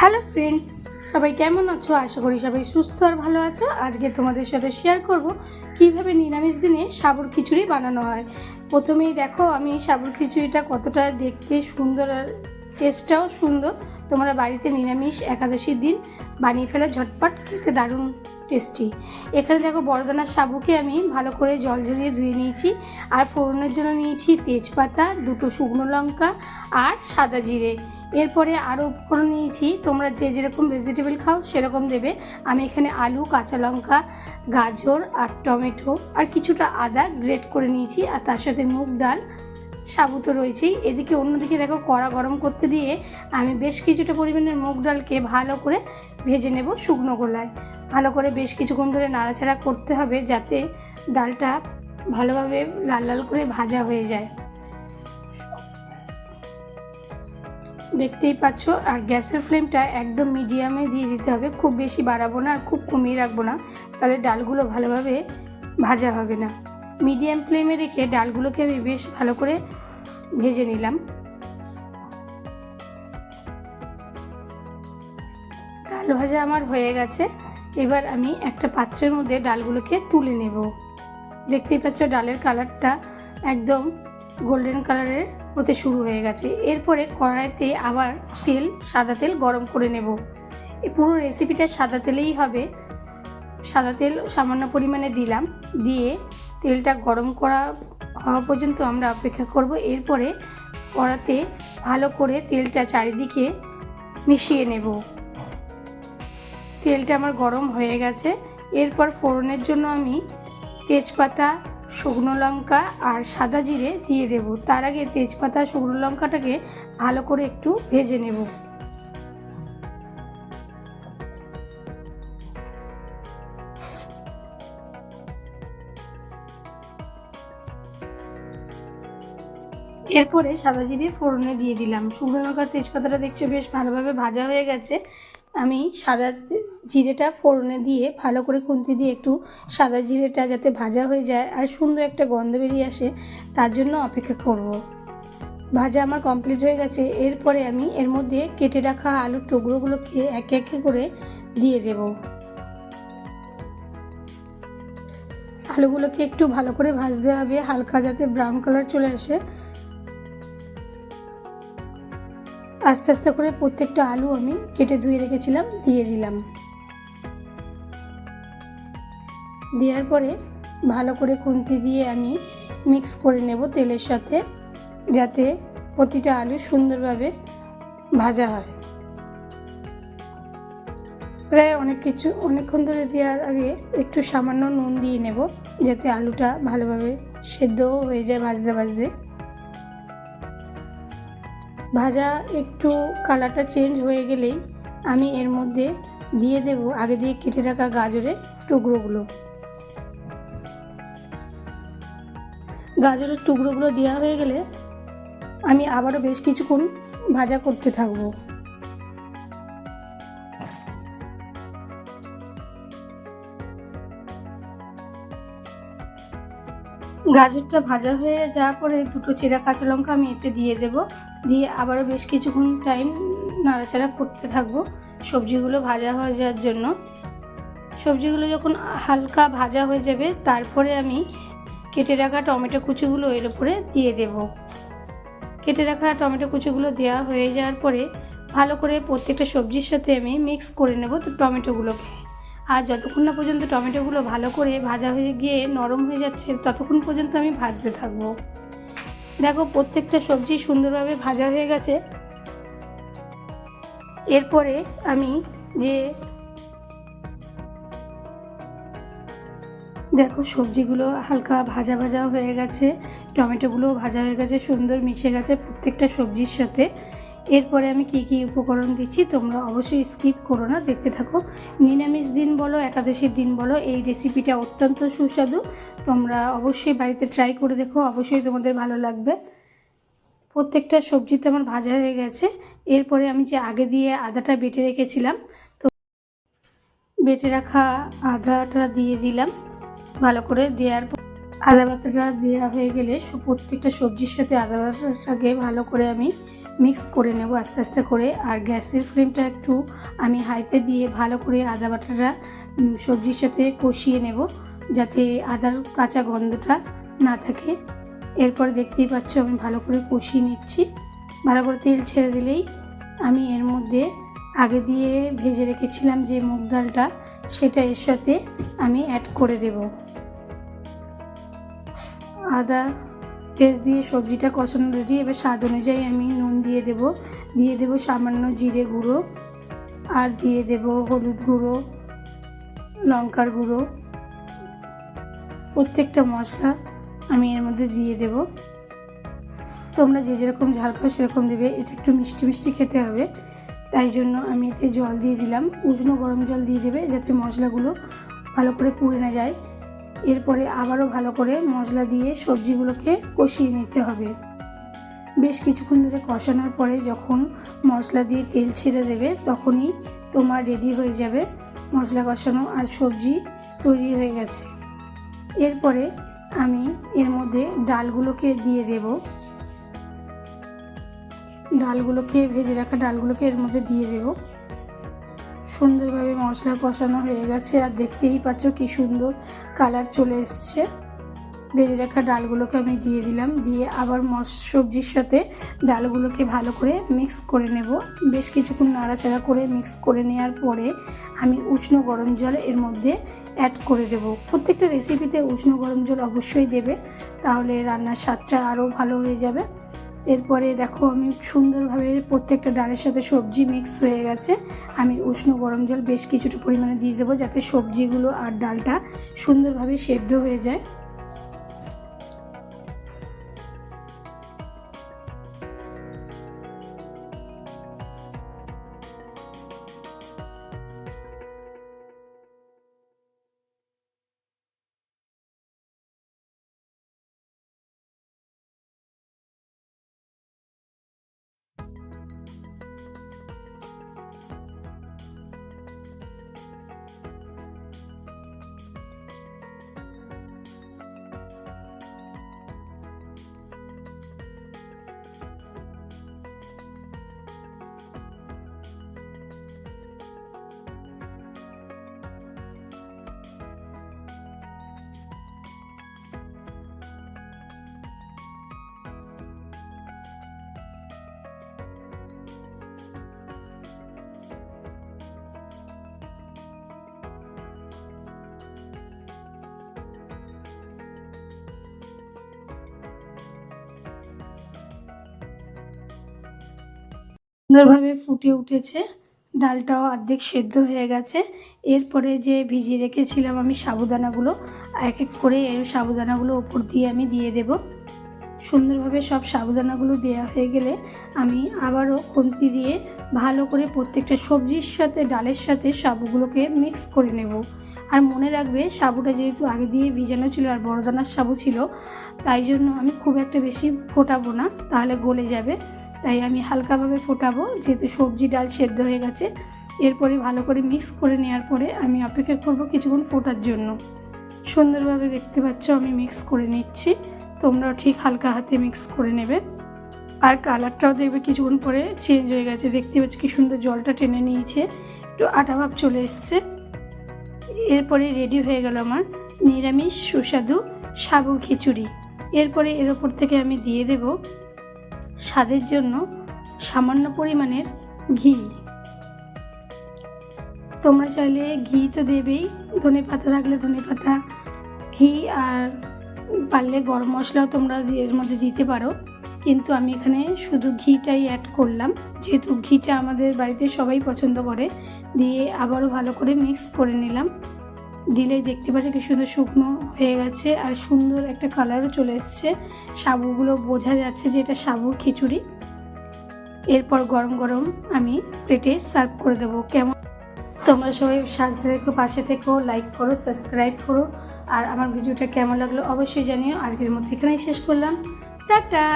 Hello friends, সবাই কেমন আছো? আশা করি সবাই সুস্থ আর ভালো আছো। আজকে তোমাদের সাথে শেয়ার করব কীভাবে নিরামিষ দিনে সাবুর খিচুড়ি বানানো হয়। প্রথমেই দেখো, আমি সাবুর খিচুড়িটা কতটা দেখতে সুন্দর আর টেস্টটাও সুন্দর। তোমরা বাড়িতে নিরামিষ একাদশীর দিন বানিয়ে ফেলে, ঝটপট খেতে দারুণ টেস্টি এখানে দেখো বড়দানার সাবুকে আমি ভালো করে জল ঝরিয়ে ধুয়ে নিয়েছি। আর ফোড়নের জন্য নিয়েছি তেজপাতা, দুটো শুকনো লঙ্কা আর সাদা জিরে। এরপরে আরও উপকরণ নিয়েছি। তোমরা যে যেরকম ভেজিটেবল খাও সেরকম দেবে। আমি এখানে আলু, কাঁচা লঙ্কা, গাজর আর টমেটো আর কিছুটা আদা গ্রেট করে নিয়েছি আর তার সাথে মুগ ডাল, সাবু তো রয়েছেই। এদিকে অন্যদিকে দেখো কড়া গরম করতে দিয়ে আমি বেশ কিছুটা পরিমাণের মুগ ডালকে ভালো করে ভেজে নেব শুকনো গোলায়। ভালো করে বেশ কিছুক্ষণ ধরে নাড়াচাড়া করতে হবে যাতে ডালটা ভালোভাবে লাল লাল করে ভাজা হয়ে যায়। দেখতেই পাচ্ছ, আর গ্যাসের ফ্লেমটা একদম মিডিয়ামে দিয়ে দিতে হবে। খুব বেশি বাড়াবো না, আর খুব কমিয়ে রাখব না। তাহলে ডালগুলো ভালোভাবে ভাজা হবে না। মিডিয়াম ফ্লেমে রেখে ডালগুলোকে আমি বেশ ভালো করে ভেজে নিলাম। ডাল ভাজা আমার হয়ে গেছে। এবার আমি একটা পাত্রের মধ্যে ডালগুলোকে তুলে নেব। দেখতেই পাচ্ছ, ডালের কালারটা একদম গোল্ডেন কালারের হতে শুরু হয়ে গেছে। এরপরে কড়াইতে আবার তেল, সাদা তেল গরম করে নেব। এই পুরো রেসিপিটা সাদা তেলেই হবে। সাদা তেল সামান্য পরিমাণে দিলাম। দিয়ে তেলটা গরম করা হওয়া পর্যন্ত আমরা অপেক্ষা করব। এরপরে কড়াতে ভালো করে তেলটা চারিদিকে মিশিয়ে নেব। তেলটা আমার গরম হয়ে গেছে। এরপর ফোড়নের জন্য আমি তেজপাতা শুকনো লঙ্কা আর সাদা জিরে দিয়ে দেব। তার আগে তেজপাতা শুকনো লঙ্কাটাকে ভালো করে একটু ভেজে নেব। এরপরে সাদা জিরে ফোড়নে দিয়ে দিলাম। শুকনো লঙ্কা তেজপাতাটা দেখছ বেশ ভালোভাবে ভাজা হয়ে গেছে। আমি সাদা জিরেটা ফোড়নে দিয়ে, ভালো করে খুন্তি দিয়ে একটু সাদা জিরেটা যাতে ভাজা হয়ে যায় আর সুন্দর একটা গন্ধ বেরিয়ে আসে, তার জন্য অপেক্ষা করব। ভাজা আমার কমপ্লিট হয়ে গেছে। এরপরে আমি এর মধ্যে কেটে রাখা আলুর টুকরোগুলোকে একে একে করে দিয়ে দেব। আলুগুলোকে একটু ভালো করে ভাজতে হবে, হালকা যাতে ব্রাউন কালার চলে আসে। আস্তে আস্তে করে প্রত্যেকটা আলু আমি কেটে ধুয়ে রেখেছিলাম, দিয়ে দিলাম। দেওয়ার পরে ভালো করে খুন্তি দিয়ে আমি মিক্স করে নেব তেলের সাথে, যাতে প্রতিটা আলু সুন্দরভাবে ভাজা হয়। প্রায় অনেক কিছু, অনেকক্ষণ ধরে দেওয়ার আগে একটু সামান্য নুন দিয়ে নেব, যাতে আলুটা ভালোভাবে সেদ্ধও হয়ে যায় ভাজতে ভাজতে। ভাজা একটু কালারটা চেঞ্জ হয়ে গেলেই আমি এর মধ্যে দিয়ে দেব, আগে দিয়ে কেটে রাখা গাজরের টুকরোগুলো। গাজরের টুকরোগুলো দেওয়া হয়ে গেলে আমি আবারও বেশ কিছুক্ষণ ভাজা করতে থাকব। গাজরটা ভাজা হয়ে যাওয়ার পরে দুটো চেরা কাঁচা লঙ্কা আমি এতে দিয়ে দেব। দিয়ে আবারও বেশ কিছুক্ষণ টাইম নাড়াচাড়া করতে থাকব সবজিগুলো ভাজা হয়ে যাওয়ার জন্য। সবজিগুলো যখন হালকা ভাজা হয়ে যাবে, তারপরে আমি কেটে রাখা টমেটো কুচিগুলো এর উপরে দিয়ে দেব। কেটে রাখা টমেটো কুচিগুলো দেওয়া হয়ে যাওয়ার পরে ভালো করে প্রত্যেকটা সবজির সাথে আমি মিক্স করে নেব টমেটোগুলোকে। আর যতক্ষণ না পর্যন্ত টমেটোগুলো ভালো করে ভাজা হয়ে গিয়ে নরম হয়ে যাচ্ছে, ততক্ষণ পর্যন্ত আমি ভাজতে থাকব। দেখো প্রত্যেকটা সবজি সুন্দরভাবে ভাজা হয়ে গেছে। এরপরে আমি যে দেখো সবজিগুলো হালকা ভাজা ভাজা হয়ে গেছে, টমেটোগুলোও ভাজা হয়ে গেছে, সুন্দর মিশে গেছে প্রত্যেকটা সবজির সাথে। এরপরে আমি কি কি উপকরণ দিচ্ছি তোমরা অবশ্যই স্কিপ করো না, দেখতে থাকো। নিরামিষ দিন বলো, একাদশীর দিন বলো, এই রেসিপিটা অত্যন্ত সুস্বাদু। তোমরা অবশ্যই বাড়িতে ট্রাই করে দেখো, অবশ্যই তোমাদের ভালো লাগবে। প্রত্যেকটা সবজি তো আমার ভাজা হয়ে গেছে। এরপরে আমি যে আগে দিয়ে আদাটা বেটে রেখেছিলাম, তো বেটে রাখা আদাটা দিয়ে দিলাম। ভালো করে দেওয়ার পর আদা বাটাটা দেওয়া হয়ে গেলে প্রত্যেকটা সবজির সাথে আদা বাটাটাকে ভালো করে আমি মিক্স করে নেব আস্তে আস্তে করে। আর গ্যাসের ফ্লেমটা একটু আমি হাইতে দিয়ে ভালো করে আদা বাটাটা সবজির সাথে কষিয়ে নেব যাতে আদার কাঁচা গন্ধটা না থাকে। এরপর দেখতেই পাচ্ছ আমি ভালো করে কষিয়ে নিচ্ছি। ভালো করে তেল ছেড়ে দিলেই আমি এর মধ্যে আগে দিয়ে ভেজে রেখেছিলাম যে মুগ ডালটা, সেটা এর সাথে আমি অ্যাড করে দেব। আদা পেস্ট দিয়ে সবজিটা কষানো রেডি এবার স্বাদ অনুযায়ী আমি নুন দিয়ে দেব। দিয়ে দেব সামান্য জিরে গুঁড়ো আর দিয়ে দেব হলুদ গুঁড়ো, লঙ্কার গুঁড়ো। প্রত্যেকটা মশলা আমি এর মধ্যে দিয়ে দেব। তোমরা যে যেরকম ঝাল খাও সেরকম দেবে, এটা একটু মিষ্টি মিষ্টি খেতে হবে। তাই জন্য আমি এতে জল দিয়ে দিলাম। উষ্ণ গরম জল দিয়ে দেবে যাতে মশলাগুলো ভালো করে পুড়ে না যায়। এরপরে আবারও ভালো করে মশলা দিয়ে সবজিগুলোকে কষিয়ে নিতে হবে। বেশ কিছুক্ষণ ধরে কষানোর পরে যখন মশলা দিয়ে তেল ছেড়ে দেবে, তখনই তোমার রেডি হয়ে যাবে মশলা কষানো আর সবজি তৈরি হয়ে গেছে। এরপরে আমি এর মধ্যে ডালগুলোকে দিয়ে দেব। ডালগুলোকে, ভেজে রাখা ডালগুলোকে এর মধ্যে দিয়ে দেব। সুন্দরভাবে মশলা কষানো হয়ে গেছে, আর দেখতেই পাচ্ছ কি সুন্দর কালার চলে এসছে। ভেজে রাখা ডালগুলোকে আমি দিয়ে দিলাম, দিয়ে আবার মশ, সবজির সাথে ডালগুলোকে ভালো করে মিক্স করে নেব। বেশ কিছুক্ষণ নাড়াচাড়া করে মিক্স করে নেওয়ার পরে আমি উষ্ণ গরম জল এর মধ্যে অ্যাড করে দেব। প্রত্যেকটা রেসিপিতে উষ্ণ গরম জল অবশ্যই দেবে, তাহলে রান্নার স্বাদটা আরও ভালো হয়ে যাবে। এরপরে দেখো আমি সুন্দরভাবে প্রত্যেকটা ডালের সাথে সবজি মিক্স হয়ে গেছে। আমি উষ্ণ গরম জল বেশ কিছুটা পরিমাণে দিয়ে দেবো যাতে সবজিগুলো আর ডালটা সুন্দরভাবে সেদ্ধ হয়ে যায়। সুন্দরভাবে ফুটে উঠেছে। ডালটাও অর্ধেক সেদ্ধ হয়ে গেছে। এরপরে যে ভিজিয়ে রেখেছিলাম আমি সাবুদানাগুলো এক এক করে এর সাবুদানাগুলো ওপর দিয়ে আমি দিয়ে দেব। সুন্দরভাবে সব সাবুদানাগুলো দেওয়া হয়ে গেলে আমি আবারও খুন্তি দিয়ে ভালো করে প্রত্যেকটা সবজির সাথে, ডালের সাথে সাবুগুলোকে মিক্স করে নেব। আর মনে রাখবে, সাবুটা যেহেতু আগে দিয়ে ভিজানো ছিল আর বড়দানার সাবু ছিল, তাই জন্য আমি খুব একটা বেশি ফোটাবো না, তাহলে গলে যাবে। তাই আমি হালকাভাবে ফোটাবো, যেহেতু সবজি ডাল সেদ্ধ হয়ে গেছে। এরপরে ভালো করে মিক্স করে নেওয়ার পরে আমি অপেক্ষা করব কিছুক্ষণ ফোটার জন্য। সুন্দরভাবে দেখতে পাচ্ছ আমি মিক্স করে নিচ্ছি। তোমরাও ঠিক হালকা হাতে মিক্স করে নেবে। আর কালারটাও দেখবে কিছুক্ষণ পরে চেঞ্জ হয়ে গেছে। দেখতে পাচ্ছ কি সুন্দর জলটা টেনে নিয়েছে। একটু আটা ভাব চলে এসছে। এরপরে রেডি হয়ে গেল আমার নিরামিষ সুস্বাদু সাবু খিচুড়ি। এরপরে এর ওপর থেকে আমি দিয়ে দেব স্বাদের জন্য সামান্য পরিমাণের ঘি। তোমরা চাইলে ঘি তো দেবেই। ধনে পাতা থাকলে ধনে পাতা, ঘি আর পারলে গরম মশলাও তোমরা এর মধ্যে দিতে পারো। কিন্তু আমি এখানে শুধু ঘিটাই অ্যাড করলাম। যেহেতু ঘিটা আমাদের বাড়িতে সবাই পছন্দ করে, দিয়ে আবারও ভালো করে মিক্স করে নিলাম। দিলেই দেখতে পাচ্ছি কি সুন্দর শুকনো হয়ে গেছে আর সুন্দর একটা কালারও চলে এসছে। সাবুগুলো বোঝা যাচ্ছে যে এটা সাবুর খিচুড়ি। এরপর গরম গরম আমি প্লেটে সার্ভ করে দেবো। কেমন? তোমরা সবাই সাথে থেকো, পাশে থেকো লাইক করো সাবস্ক্রাইব করো। আর আমার ভিডিওটা কেমন লাগল অবশ্যই জানিও। আজকের মধ্যে এখানেই শেষ করলাম। টাটা!